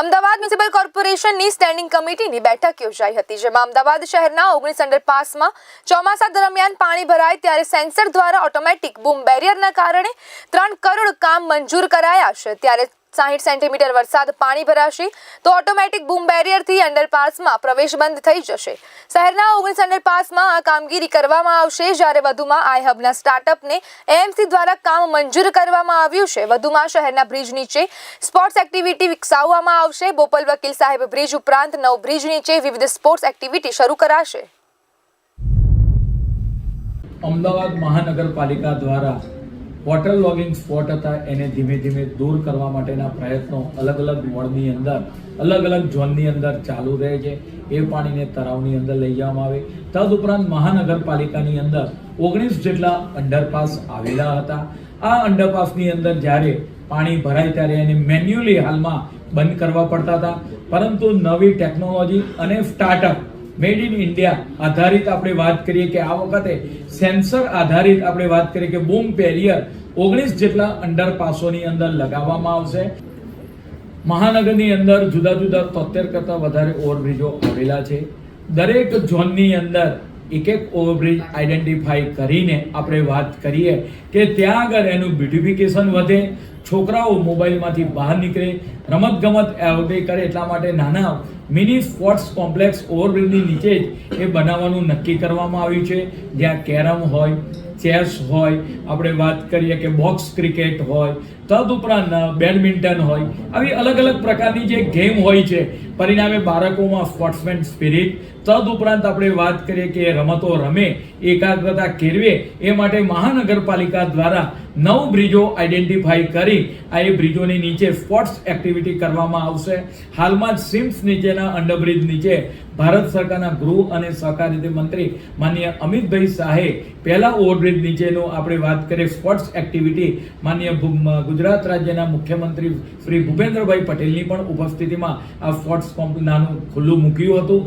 Ahmedabad municipal કોર્પોરેશનની standing કમિટીની બેઠક યોજાઈ હતી, જેમાં અમદાવાદ શહેરના ઓગણીસ અંડરપાસમાં ચોમાસા દરમિયાન પાણી ભરાય ત્યારે સેન્સર દ્વારા ઓટોમેટિક બૂમ બેરિયરના કારણે ત્રણ કરોડ કામ મંજૂર કરાયા છે. ત્યારે સાહીઠ સેન્ટીમીટર વરસાદ પાણી ભરાશે તો ઓટોમેટિક બૂમ બેરિયરથી અંડરપાસમાં પ્રવેશ બંધ થઈ જશે. શહેરના ઓગણીસ અંડરપાસમાં આ કામગીરી કરવામાં આવશે. જ્યારે વધુમાં આઈ હબના સ્ટાર્ટઅપને એએમસી દ્વારા કામ મંજૂર કરવામાં આવ્યું છે. વધુમાં શહેરના બ્રિજ નીચે સ્પોર્ટ્સ એક્ટિવિટી વિકસાવવામાં આવશે. બોપલ વકીલ સાહેબ બ્રિજ ઉપરાંત નવ બ્રિજ નીચે વિવિધ સ્પોર્ટ્સ એક્ટિવિટી શરૂ કરાશે. અમદાવાદ મહાનગરપાલિકા દ્વારા વોટર લોગિંગ સ્પોટ હતા. એને ધીમે ધીમે દૂર કરવા માટેના પ્રયત્નો અલગ અલગ વોર્ડની અંદર, અલગ અલગ ઝોનની અંદર ચાલુ રહે છે. એ પાણીને તળાવની અંદર લઈ જવામાં આવે. તદુપરાંત મહાનગરપાલિકાની અંદર ઓગણીસ જેટલા અંડરપાસ આવેલા હતા. આ અંડરપાસની અંદર જ્યારે પાણી ભરાય ત્યારે એને મેન્યુઅલી હાલમાં બંધ કરવા પડતા હતા. પરંતુ નવી ટેકનોલોજી અને સ્ટાર્ટઅપ મેડ ઇન ઇન્ડિયા આધારિત આપણે વાત કરીએ કે આ વખતે સેન્સર આધારિત આપણે વાત કરીએ કે બૂમ પેરિયર ઓગણીસ જેટલા અંડરપાસોની અંદર લગાવવામાં આવશે. મહાનગરની અંદર જુદા જુદા તોતેર કરતાં વધારે ઓવરબ્રિજો આવેલા છે. દરેક ઝોનની અંદર એક એક ઓવરબ્રિજ આઈડેન્ટિફાઈ કરીને આપણે વાત કરીએ કે ત્યાં આગળ એનું બ્યુટિફિકેશન વધે, છોકરાઓ મોબાઈલમાંથી બહાર નીકળે, રમતગમત ગમત એવરી કરે એટલા માટે નાના મિની સ્પોર્ટ્સ કોમ્પ્લેક્સ ઓવરબ્રિજની નીચે જ એ બનાવવાનું નક્કી કરવામાં આવ્યું છે. જ્યાં કેરમ હોય, ચેસ હોય, આપણે વાત કરીએ કે બોક્સ ક્રિકેટ હોય, તદુપરાંત બેડમિન્ટન હોય. આવી અલગ અલગ પ્રકારની જે ગેમ હોય છે, પરિણામે બાળકોમાં સ્પોર્ટ્સમેન સ્પિરિટ તદુપરાંત આપણે વાત કરીએ કે રમતો રમે એકાગ્રતા કેળવે એ માટે મહાનગરપાલિકા દ્વારા નવ બ્રિજો આઈડેન્ટિફાઈ કરી આ એ બ્રિજોની નીચે સ્પોર્ટ્સ એક્ટિવિટી કરવામાં આવશે. હાલમાં જ સિમ્સ નીચેના અંડરબ્રિજ નીચે ભારત સરકારના ગૃહ અને સહકારિતા મંત્રી માન્ય અમિતભાઈ શાહે પહેલા ઓવરબ્રિજ નીચેનો આપણે વાત કરીએ સ્પોર્ટ્સ એક્ટિવિટી. માન્ય ગુજરાત રાજ્યના મુખ્યમંત્રી શ્રી ભૂપેન્દ્રભાઈ પટેલની પણ ઉપસ્થિતિમાં આ સ્પોર્ટ્સ કોમ્પ નાનું ખુલ્લું મૂક્યું હતું.